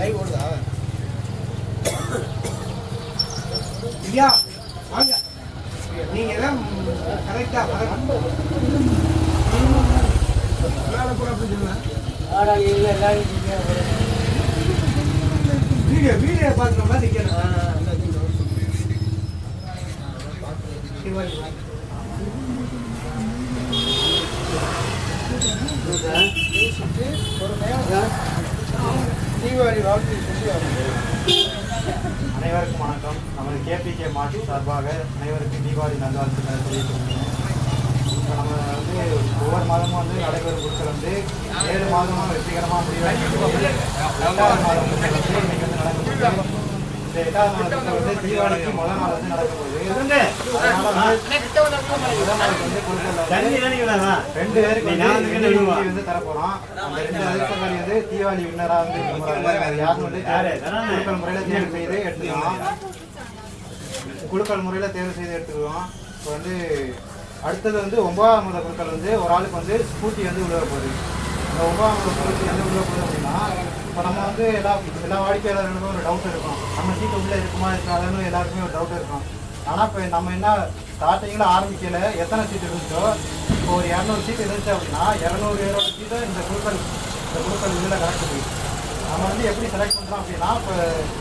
Live ஓடுதா? ஐயா வாங்க. நீங்க தான் கரெக்டா மேலே கூட அப்படி சொல்லுங்க வீடியோ வீடியோ பார்க்குற மாதிரி நிற்கணும் சிவாஜி. தீபாவளி வாழ்த்து சொல்லி அனைவருக்கும் வணக்கம். நமது கேபிகே மாட்டு சார்பாக அனைவருக்கும் தீபாவளி நல்வாழ்த்துக்களை தெரிவித்துள்ளோம் இப்போ நம்ம வந்து ஒவ்வொரு மாதமும் வந்து நடைபெறும் குழுக்கள் வந்து ஏழு மாதமும் வெற்றிகரமாக முடிவடைந்து எட்டாவது மாதம் வந்து இன்னைக்கு வந்து நடக்கும் இந்த எட்டாவது மாதத்துக்கு வந்து தீபாவளிக்கு முதல் நாள் வந்து நடக்கும் போது ரெண்டு பேருக்கு வந்து இன்விடேஷன் வந்து தரப்போறோம் அந்த ரெண்டு அதிர்ஷ்டக்காரி வந்து தீபாவளி வின்னரா வந்து யாரும் போறாங்க அது யாருன்னு வந்து குழுக்கள் முறையில தேர்வு செய்து எடுத்துக்கலாம் குழுக்கள் முறையில தேர்வு செய்து எடுத்துக்கிறோம் இப்போ வந்து அடுத்தது வந்து ஒன்பதாம் முத குழுக்கள் வந்து ஒரு ஆளுக்கு வந்து ஸ்கூட்டி வந்து உள்ள போகுது. இந்த ஒன்பதாம் முத ஸ்கூட்டி வந்து உள்ள போகுது அப்படின்னா வந்து எல்லா எல்லா வாடிக்கையாளர்களுக்கும் ஒரு டவுட் இருக்கும். நம்ம சீட்டு உள்ளே இருக்குமா இருக்காதுன்னு எல்லாருக்குமே ஒரு டவுட் இருக்கும். ஆனால் இப்போ நம்ம என்ன ஸ்டார்டிங்கில் ஆரம்பிக்கல எத்தனை சீட் இருந்துச்சோ இப்போ ஒரு இரநூறு சீட் இருந்துச்சு அப்படின்னா இரநூறு இரநூறு சீட்டை இந்த குழுக்கள் இந்த குழுக்கள் இதில் கரெக்ட் நம்ம வந்து எப்படி செலக்ட் பண்ணுறோம் அப்படின்னா இப்போ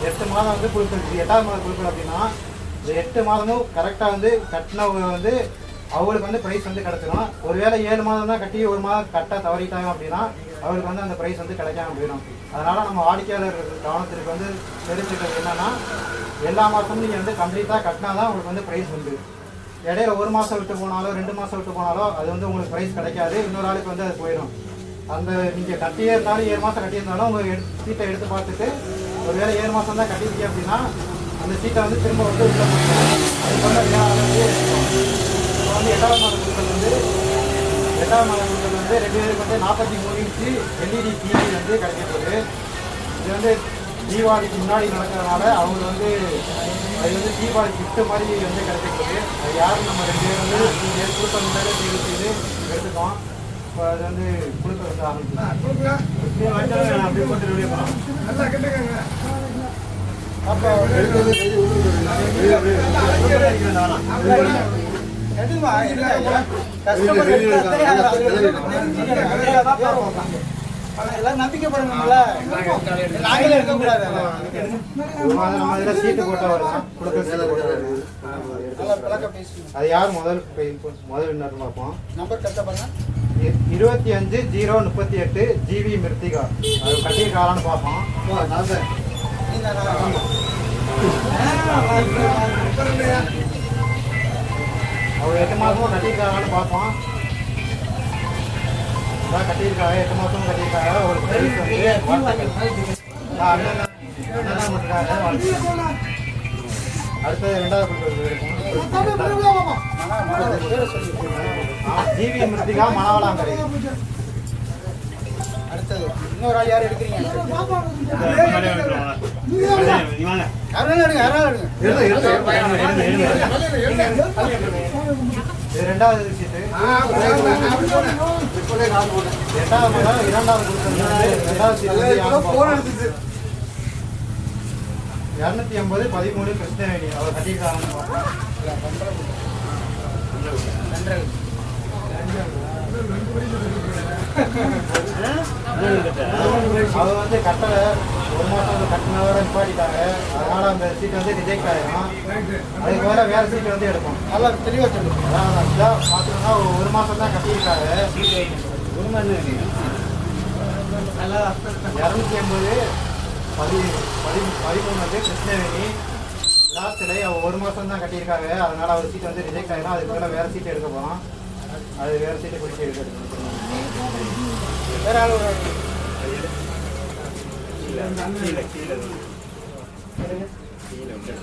எட்டு மாதம் வந்து குழுக்கள் எட்டாவது மாதம் குழுக்கள் அப்படின்னா இந்த எட்டு மாதமும் கரெக்டாக வந்து கட்டினவங்க வந்து அவங்களுக்கு வந்து ப்ரைஸ் வந்து கிடச்சிடும் ஒருவேளை ஏழு மாதம் தான் கட்டி ஒரு மாதம் கட்ட தவறிட்டாங்க அப்படின்னா அவருக்கு வந்து அந்த ப்ரைஸ் வந்து கிடைக்காம போயிடும். அதனால் நம்ம வாடிக்கையாளர் கவனத்திற்கு வந்து தெரிஞ்சுக்கிறது என்னென்னா எல்லா மாதமும் நீங்கள் வந்து கம்ப்ளீட்டாக கட்டினா தான் உங்களுக்கு வந்து ப்ரைஸ் உண்டு. இடையில ஒரு மாதம் விட்டு போனாலோ ரெண்டு மாதம் விட்டு போனாலோ அது வந்து உங்களுக்கு ப்ரைஸ் கிடைக்காது. இன்னொரு ஆளுக்கு வந்து அது போயிடும். அந்த நீங்கள் கட்டியே இருந்தாலும் ஏழு மாதம் கட்டியிருந்தாலும் உங்கள் எடு சீட்டை எடுத்து பார்த்துட்டு ஒரு வேளை ஏழு மாதம் தான் கட்டியிருக்கீங்க அப்படின்னா அந்த சீட்டை வந்து திரும்ப வந்து உள்ள அதுக்கு வந்து வந்து எட்டாவது வந்து மாத குழுக்கள் வந்து ரெண்டு பேருக்கு வந்து நாற்பத்தி மூணு இன்ச்சு எல்இடி டிவி வந்து கிடைக்க போகுது இது வந்து தீபாவளிக்கு முன்னாடி நடக்கிறதுனால அவங்க வந்து அது வந்து தீபாவளி கிஃப்ட் மாதிரி வந்து கிடைக்க போகுது அது யாரும் நம்ம ரெண்டு பேர் வந்து பேர் குழுக்கள் முன்னாடி தேர்வு செய்து எடுத்துக்கோம் இப்போ அது வந்து குழுக்கள் வந்து ஆரம்பிக்கலாம் கொடுக்கலாம் அப்படியே போட்டு வெளியே போகலாம் நல்லா கட்டுக்கங்க அப்போ எடுமா இல்ல கஸ்டமர் நாங்களே சீட்டு போட்டால் வரலாம் குழுக்கள் சீட்டு அது யார் முதல் முதல் வின்னர் பார்ப்போம் நம்பர் கரெக்டாக பாருங்க இருபத்தி அஞ்சு ஜீரோ முப்பத்தி எட்டு ஜிவி மிருத்திகா அது கட்டியிருக்காளான்னு பார்ப்போம் அவர் எட்டு மாதமும் கட்டியிருக்காங்கன்னு பார்ப்போம். அதான் கட்டியிருக்காங்க எட்டு மாதமும் கட்டியிருக்காங்க. ஒரு பிரைஸ் வந்து. அடுத்தது ரெண்டாவது ஜிவி மிருத்திகா மணவளாங்கரை. அடுத்தது இன்னொரு ஆள் யார் எடுக்கிறீங்க எடுங்க எடுங்க இது ரெண்டாவது இரண்டாவது ரெண்டாவது. இரநூத்தி எண்பது பதிமூணு கிருஷ்ணவேணி அவர் பார்ப்போம் அவர் வந்து கட்டலை ஒரு மாதம் வந்து கட்டினவரை நிப்பாட்டிட்டாங்க. அதனால அந்த சீட் வந்து ரிஜெக்ட் ஆயிடும் அதுக்கு வேற வேற சீட் வந்து எடுப்போம் நல்லா தெளிவாக சொல்லுங்க. அதான் பார்த்தீங்கன்னா ஒரு மாதம் தான் கட்டியிருக்காங்க இரநூத்தி எண்பது பதி பதி பதிமூணு வந்து கிருஷ்ணவேணி. அவ ஒரு மாதம் தான் கட்டியிருக்காங்க அதனால அவர் சீட் வந்து ரிஜெக்ட் ஆயிடும் அதுக்கு மேலே வேற சீட் எடுக்க போகிறோம் அது வேற சீட்டை பிடிச்சி எடுக்க வேற ஆள் ஒரு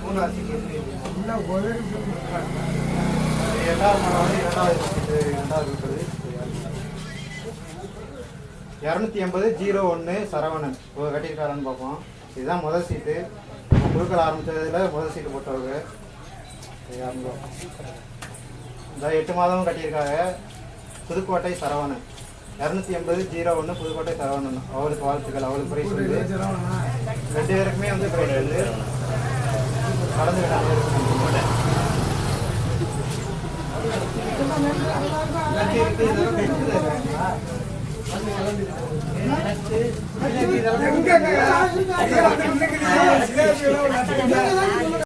மூணாவது இரண்டாவது இரண்டாவது சீட்டு இரநூத்தி எண்பது ஜீரோ ஒன்று சரவணன். இவர் கட்டியிருக்காருன்னு பார்ப்போம். இதுதான் முதல் சீட்டு. குழுக்கள் ஆரம்பித்ததில் முதல் சீட்டு போட்டவங்க. இந்த எட்டு மாதமும் கட்டியிருக்காங்க. புதுக்கோட்டை சரவணன். இரநூத்தி எண்பது ஜீரோ ஒன்று புதுக்கோட்டை சரவணன். அவளுக்கு வாழ்த்துக்கள் அவளுக்கு பிரைஸ் வந்து. ரெண்டு பேருக்குமே வந்து பிரைஸ் வந்து. கலந்து எங்க,